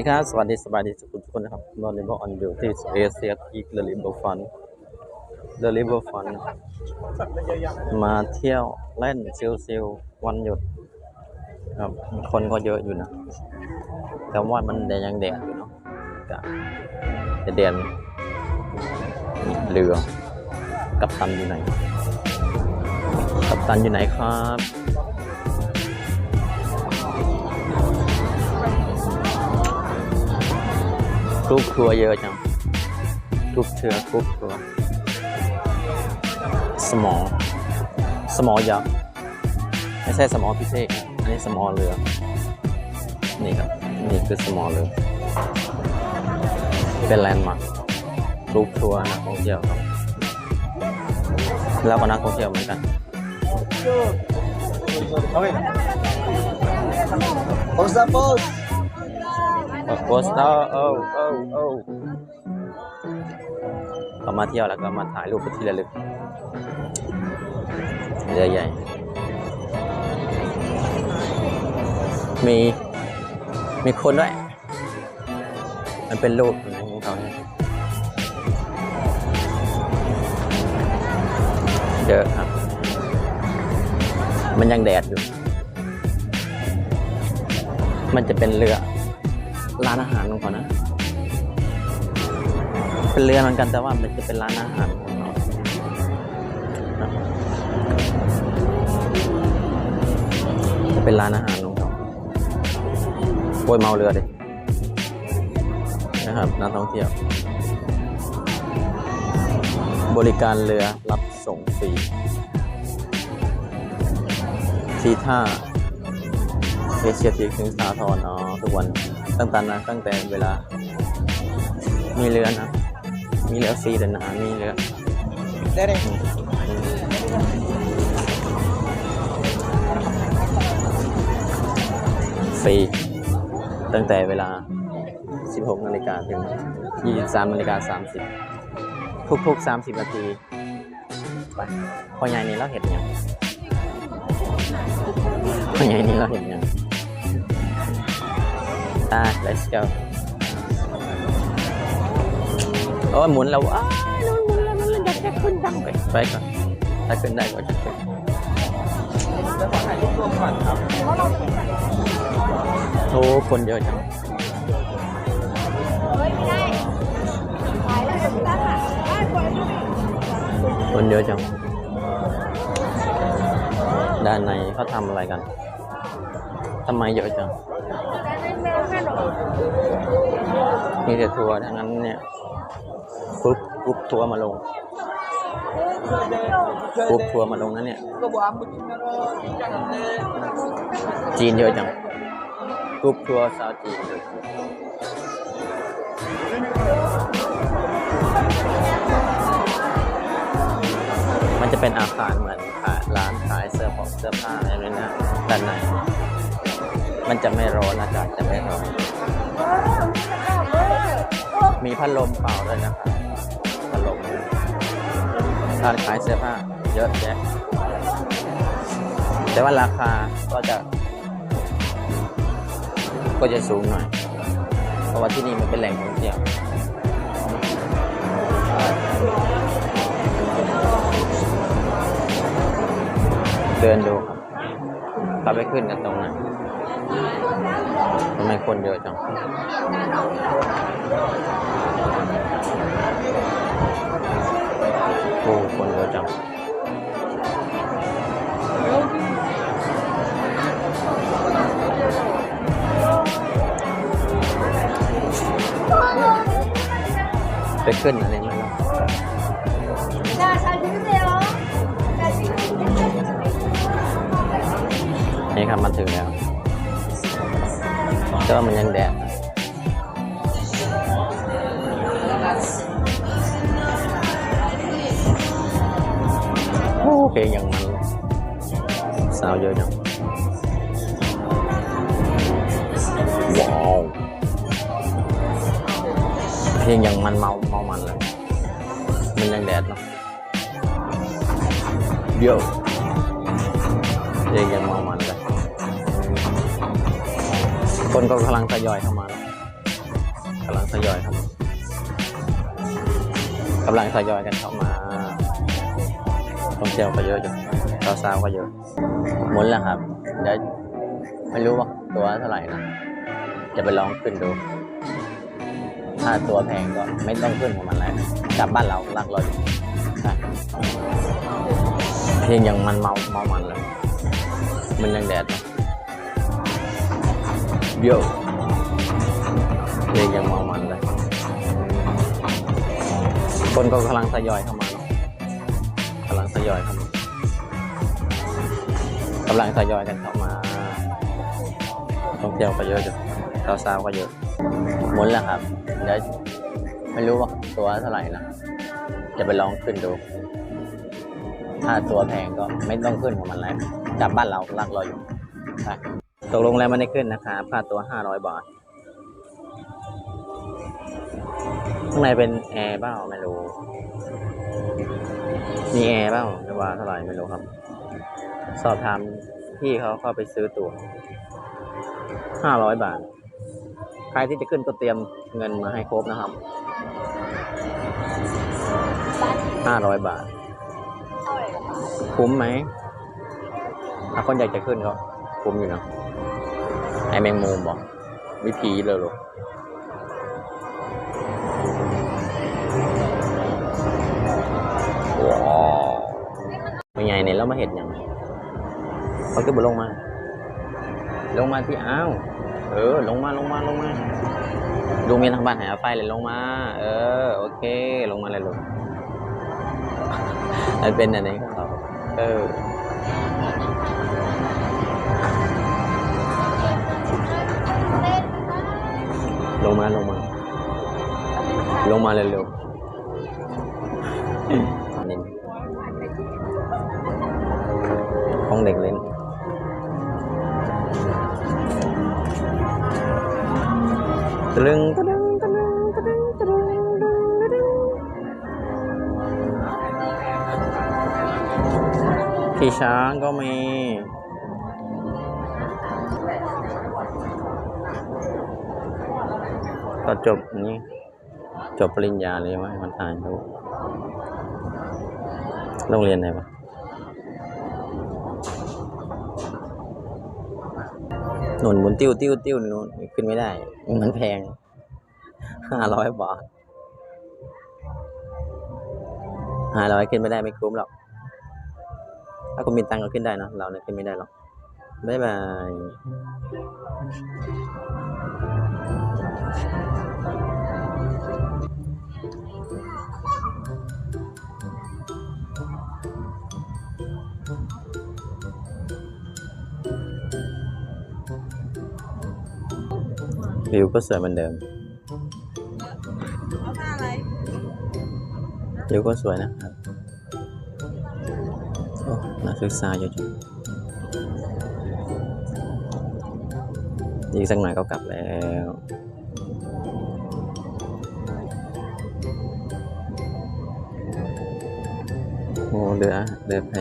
ดีครับสวัสดีสบายดีทุกคนนะครับตอนนี้ผมออนอยู่ที่เอเชียทีเดลิเวอร์ฟันเดลิเวอร์ฟันมาเที่ยวเล่นเซิลวันหยุดครับคนก็เยอะอยู่นะแต่ว่ามันแดดยังแดดอยู่เนาะจะเดนเรือกับตันอยู่ไหน กับตันอยู่ไหนครับ กรุ๊ปทัวเยอะจังกรุ๊ปเชือกรุ๊ปทัว สมอ สมอยักษ์ไม่ใช่สมอพิเศษอันนี้สมอเรือ นี่ครับ นี่คือสมอเรือ เป็นแลนด์มาร์คกรุ๊ปทัวนักท่องเที่ยวครับ แล้วก็นักท่องเที่ยวเหมือนกัน Pausa, boss. โปสเตอร์เออเออเออก็มาเที่ยวแล้วก็มาถ่ายรูปเป็นที่ระลึกเรือใหญ่ มี มีคนด้วย มันเป็นรูปของเขาเนี่ยเยอะครับ มันยังแดดอยู่ มันจะเป็นเรือ ร้านอาหารของเขานะ เป็นเรือเหมือนกันแต่ว่ามันจะเป็นร้านอาหารของเขาครับจะเป็นร้านอาหารของเขาโอ้ยเมาเรือดินะครับนักท่องเที่ยว บริการเรือรับส่งฟรีที่ท่าเอเชียทีถึงสาทรอ๋อทุกวัน ตั้งแต่นะตั้งแต่เวลา มีเรือนะ มีเรือฟรีเดินนะมีเรือ Dere. ฟรีตั้งแต่เวลา 16 นาฬิกาถึง 23 นาฬิกา 30 ทุกๆ 30 นาที ไปพอใหญ่นี้เราเห็นยังพอใหญ่นี้เราเห็นยัง อะ let's go โอ้ยหมุนแล้วอ้ายหมุนแล้วมันอยากจะขึ้นดังไปไปก่อนถ้าขึ้นได้ก็จะขึ้นจะขอถ่ายรูปรวมก่อนครับโอ้คนเยอะจังคนเยอะจัง ด้านในเขาทำอะไรกัน ทำไมเยอะจัง มีแต่ทัวร์ทั้งนั้นเนี่ยกรุ๊ปกรุ๊ปทัวร์มาลงกรุ๊ปทัวร์มาลงนั่นเนี่ยจีนเยอะจังกรุ๊ปทัวร์ชาวจีนมันจะเป็นอาคารเหมือนร้านขายเสื้อผงเสื้อผ้าอะไรแบบนี้นะด้านใน มันจะไม่ร้อนอากาศจะไม่ร้อน มีพัดลมเป่าด้วยนะครับพัดลมร้านขายเสื้อผ้าเยอะแยะ แต่ว่าราคาก็จะ ก็จะสูงหน่อย เพราะว่าที่นี่มันเป็นแหล่งท่องเที่ยวเดินดูครับ เราไปขึ้นกันตรงไหนทำไมคนเยอะจังโอ้คนเยอะจังไปขึ้นอะไรม ครับมันถึงแล้วแต่ว่ามันยังแดดโอ้เพลงอย่างมันสาวเยอะจังว้าวเพลงอย่างมันเมาเมามันเลยมันยังแดดเนาะเดี๋ยวเพลงยังเมามัน คนก็กำลังทยอยเข้ามาแล้วกำลังทยอยครับกำลังทยอยกันเข้ามาท่องเที่ยวก็เยอะอยู่สาวๆก็เยอะหมุนแล้วครับเดี๋ยวไม่รู้ว่าตัวเท่าไหร่นะ จะไปลองขึ้นดู ถ้าตัวแพงก็ไม่ต้องขึ้นของมันแล้วกลับบ้านเราลักราอยู่ใช่เพียงยังมันเมาเมามันเลยมันยังแดด เดี๋ยวเพียงยังเมามันเลย คนก็กำลังทยอยเข้ามาเนอะกำลังทยอยเข้ามากำลังทยอยกันเข้ามาท่องเที่ยวก็เยอะอยู่สาวๆก็เยอะหมุนแล้วครับเดี๋ยวไม่รู้ว่าตัวเท่าไหร่นะจะไปลองขึ้นดู ถ้าตัวแพงก็ไม่ต้องขึ้นของมันแล้วกลับบ้านเราลักราอยู่ใช่ ตกลงแล้วไม่ได้ขึ้นนะครับค่าตัวห้าร้อยบาท ข้างในเป็นแอร์เปล่าไม่รู้ มีแอร์เปล่าไม่ว่าเท่าไหร่ไม่รู้ครับ สอบถามพี่เขาเข้าไปซื้อตั๋วห้าร้อยบาท ใครที่จะขึ้นก็เตรียมเงินมาให้ครบนะครับห้าร้อยบาท คุ้มไหม ถ้าคนอยากจะขึ้นก็คุ้ มอยู่นะไอแมงมุมบอกวิธีเลยลูกว้าวเป็นไงเนี่ยเรามาเห็นยังเขาก็บลงมา ลงมาที่อ้าวเออ ลงมาลงมาลงมาลุงมีทางบ้านหายไฟเลยลงมา เออ โอเค ลงมาเลยลูกมันเป็นอันนี้ของเราเออ ลงมาลงมา ลงมาเร็วๆนี่ห้องเด็กเล่นตะลึงตะลึงตะลึงตะลึงตะลึงตะลึงตะลึงขี่ช้างก็มี ก็จบนี้ จบปริญญาเลยว่าให้มันถ่ายรูปโรงเรียนไหนปะหนุนหมุนติ้วติ้วติ้วนู่นขึ้นไม่ได้ มันแพงห้าร้อยบาทห้าร้อยขึ้นไม่ได้ไม่คุ้มหรอก ถ้าคุณมีตังก็ขึ้นได้เนะเราเนี่ยขึ้นไม่ได้หรอกบ๊ายบาย วิวก็สวยเหมือนเดิมเอาผ้าอะไรวิวก็สวยนะครับโอ้นักศึกษาเยอะจังอีกสักหน่อยก็กลับแล้ว โอ้เดือเดือใ